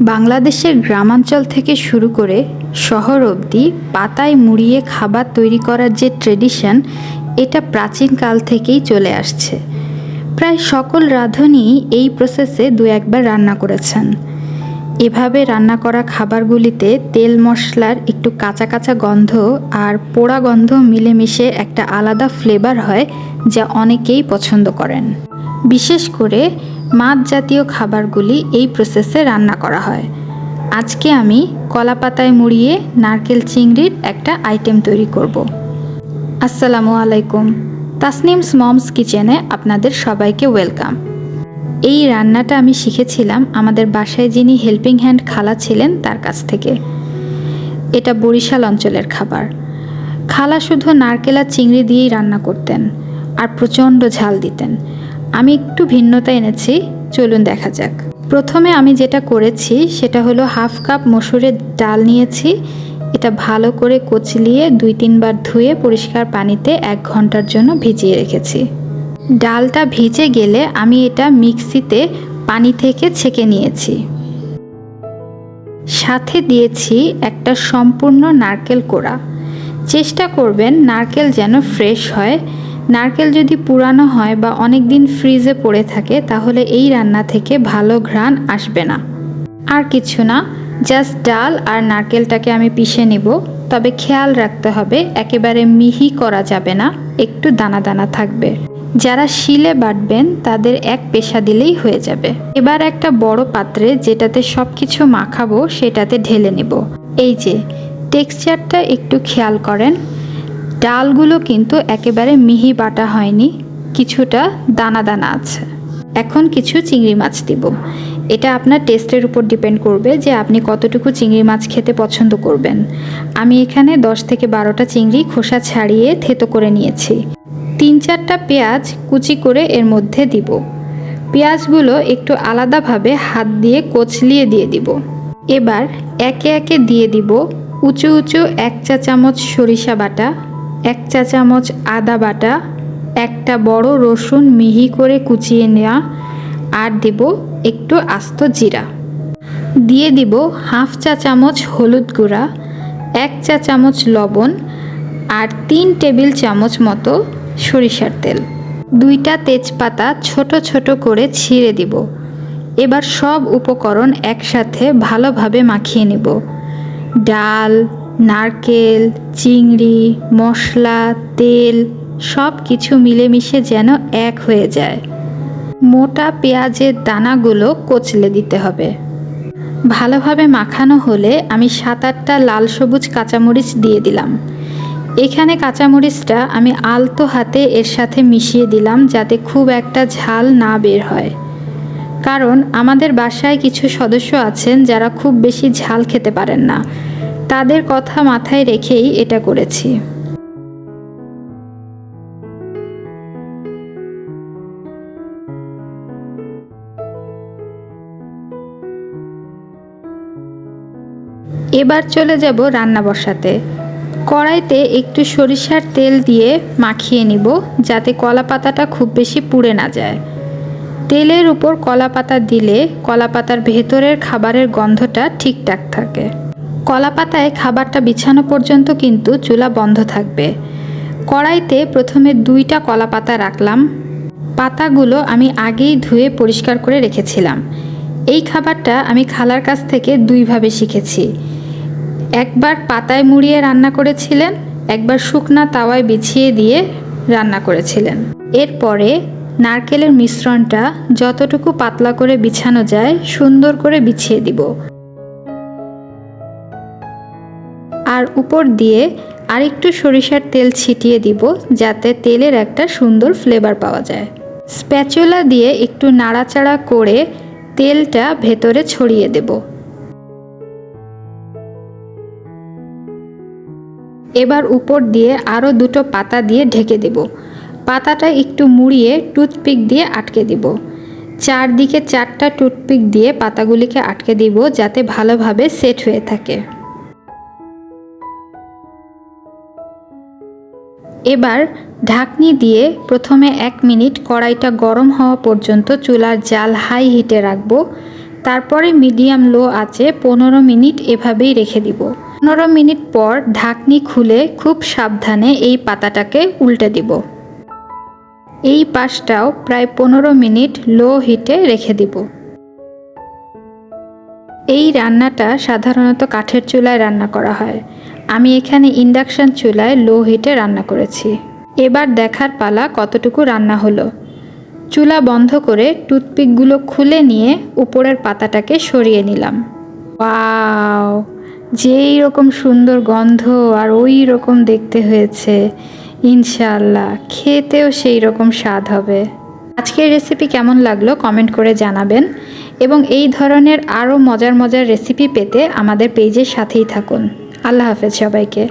বাংলাদেশের গ্রামাঞ্চল থেকে শুরু করে শহর অবধি পাতায় মুড়িয়ে খাবার তৈরি করার যে ট্রেডিশন, এটা প্রাচীনকাল থেকেই চলে আসছে। প্রায় সকল রাঁধুনি এই প্রসেসে দু একবার রান্না করেছেন। এভাবে রান্না করা খাবারগুলিতে তেল মশলার একটু কাঁচা কাঁচা গন্ধ আর পোড়া গন্ধ মিলেমিশে একটা আলাদা ফ্লেভার হয়, যা অনেকেই পছন্দ করেন। বিশেষ করে মাছ জাতীয় খাবারগুলি এই প্রসেসে রান্না করা হয়। আজকে আমি কলা পাতায় মুড়িয়ে নারকেল চিংড়ির একটা আইটেম তৈরি করব। আসসালামু আলাইকুম। তাসনিমস মমস কিচেনে আপনাদের সবাইকে ওয়েলকাম। এই রান্নাটা আমি শিখেছিলাম আমাদের বাসায় যিনি হেল্পিং হ্যান্ড খালা ছিলেন তার কাছ থেকে। এটা বরিশাল অঞ্চলের খাবার। খালা শুধু নারকেল চিংড়ি দিয়েই রান্না করতেন আর প্রচণ্ড ঝাল দিতেন। আমি একটু ভিন্নতা এনেছি, চলুন দেখা যাক। প্রথমে আমি যেটা করেছি, সেটা হলো হাফ কাপ মসুরের ডাল নিয়েছি। এটা ভালো করে কচলিয়ে দুই তিনবার ধুয়ে পরিষ্কার পানিতে এক ঘণ্টার জন্য ভিজিয়ে রেখেছি। ডালটা ভিজে গেলে আমি এটা মিক্সিতে পানি থেকে ছেঁকে নিয়েছি। সাথে দিয়েছি একটা সম্পূর্ণ নারকেল কোড়া। চেষ্টা করবেন নারকেল যেন ফ্রেশ হয়। নারকেল যদি পুরানো হয় বা অনেক দিন ফ্রিজে পড়ে থাকে, তাহলে এই রান্না থেকে ভালো ঘ্রাণ আসবে না। আর কিছু না জাস্ট ডাল আর নারকেলটাকে আমি পিষে নিব। তবে খেয়াল রাখতে হবে, একেবারে মিহি করা যাবে না, একটু দানা দানা থাকবে। যারা শিলে বাটবেন, তাদের এক পেশা দিলেই হয়ে যাবে। এবার একটা বড় পাত্রে যেটাতে সব কিছু মাখাবো, সেটাতে ঢেলে নেব। এই যে টেক্সচারটা একটু খেয়াল করেন। ডালগুলো কিন্তু একেবারে মিহি বাটা হয়নি, কিছুটা দানা দানা আছে। এখন কিছু চিংড়ি মাছ দিব। এটা আপনার টেস্টের উপর ডিপেন্ড করবে যে আপনি কতটুকু চিংড়ি মাছ খেতে পছন্দ করবেন। আমি এখানে দশ থেকে বারোটা চিংড়ি খোসা ছাড়িয়ে থেতো করে নিয়েছি। তিন চারটা পেঁয়াজ কুচি করে এর মধ্যে দিব। পেঁয়াজগুলো একটু আলাদাভাবে হাত দিয়ে কচলিয়ে দিয়ে দিব। এবার একে একে দিয়ে দিব উঁচু উঁচু এক চা চামচ সরিষা বাটা এক চা চামচ আদা বাটা, একটা বড় রসুন মিহি করে কুচিয়ে নেওয়া আর দেব একটু আস্ত জিরা। দিয়ে দিব হাফ চা চামচ হলুদ গুঁড়া, এক চা চামচ লবণ, আর তিন টেবিল চামচ মতো সরিষার তেল। দুইটা তেজপাতা ছোট ছোট করে ছিঁড়ে দিব। এবার সব উপকরণ একসাথে ভালোভাবে মাখিয়ে নেব। ডাল নারকেল, চিংড়ি, মশলা, তেল সব কিছু মিলেমিশে যেন এক হয়ে যায়। মোটা পেঁয়াজের দানাগুলো কচলে দিতে হবে। ভালোভাবে মাখানো হলে আমি সাত আটটা লাল সবুজ কাঁচামরিচ দিয়ে দিলাম। এখানে কাঁচামরিচটা আমি আলতো হাতে এর সাথে মিশিয়ে দিলাম যাতে খুব একটা ঝাল না বের হয়। কারণ আমাদের বাসায় কিছু সদস্য আছেন যারা খুব বেশি ঝাল খেতে পারেন না। তাদের কথা মাথায় রেখেই এটা করেছি। এবার চলে যাব রান্না বসাতে। কড়াইতে একটু সরিষার তেল দিয়ে মাখিয়ে নিব যাতে কলা পাতাটা খুব বেশি পুড়ে না যায়। তেলের উপর কলা পাতা দিলে কলা পাতার ভেতরের খাবারের গন্ধটা ঠিকঠাক থাকে। কলা পাতায় খাবারটা বিছানো পর্যন্ত কিন্তু চুলা বন্ধ থাকবে। কড়াইতে প্রথমে দুইটা কলা পাতা রাখলাম। পাতাগুলো আমি আগেই ধুয়ে পরিষ্কার করে রেখেছিলাম। এই খাবারটা আমি খালার কাছ থেকে দুইভাবে শিখেছি। একবার পাতায় মুড়িয়ে রান্না করেছিলেন, একবার শুকনা তাওয়ায় বিছিয়ে দিয়ে রান্না করেছিলেন। এরপরে নারকেলের মিশ্রণটা যতটুকু পাতলা করে বিছানো যায়, সুন্দর করে বিছিয়ে দিব। আর উপর দিয়ে আরেকটু সরিষার তেল ছিটিয়ে দিব যাতে তেলের একটা সুন্দর ফ্লেভার পাওয়া যায়। স্প্যাচুলা দিয়ে একটু নাড়াচাড়া করে তেলটা ভেতরে ছড়িয়ে দেব। এবার উপর দিয়ে আরও দুটো পাতা দিয়ে ঢেকে দেব। পাতাটা একটু মুড়িয়ে টুথপিক দিয়ে আটকে দিব। চারদিকে চারটা টুথপিক দিয়ে পাতাগুলিকে আটকে দিব যাতে ভালোভাবে সেট হয়ে থাকে। এবার ঢাকনি দিয়ে প্রথমে এক মিনিট কড়াইটা গরম হওয়া পর্যন্ত চুলার জাল হাই হিটে রাখব। তারপরে মিডিয়াম লো আছে পনেরো মিনিট এভাবেই রেখে দিব। পনেরো মিনিট পর ঢাকনি খুলে খুব সাবধানে এই পাতাটাকে উল্টে দিব। এই পাশটাও প্রায় পনেরো মিনিট লো হিটে রেখে দিব। এই রান্নাটা সাধারণত কাঠের চুলায় রান্না করা হয়। আমি এখানে ইন্ডাকশান চুলায় লো হিটে রান্না করেছি। এবার দেখার পালা কতটুকু রান্না হলো। চুলা বন্ধ করে টুথপিকগুলো খুলে নিয়ে উপরের পাতাটাকে সরিয়ে নিলাম। ওয়াও! যেই রকম সুন্দর গন্ধ আর ওই রকম দেখতে হয়েছে। ইনশাল্লাহ খেতেও সেই রকম স্বাদ হবে। আজকের রেসিপি কেমন লাগল কমেন্ট করে জানাবেন এবং এই ধরনের আরও মজার মজার রেসিপি পেতে আমাদের পেজের সাথেই থাকুন। আল্লাহ হাফেজ সবাইকে।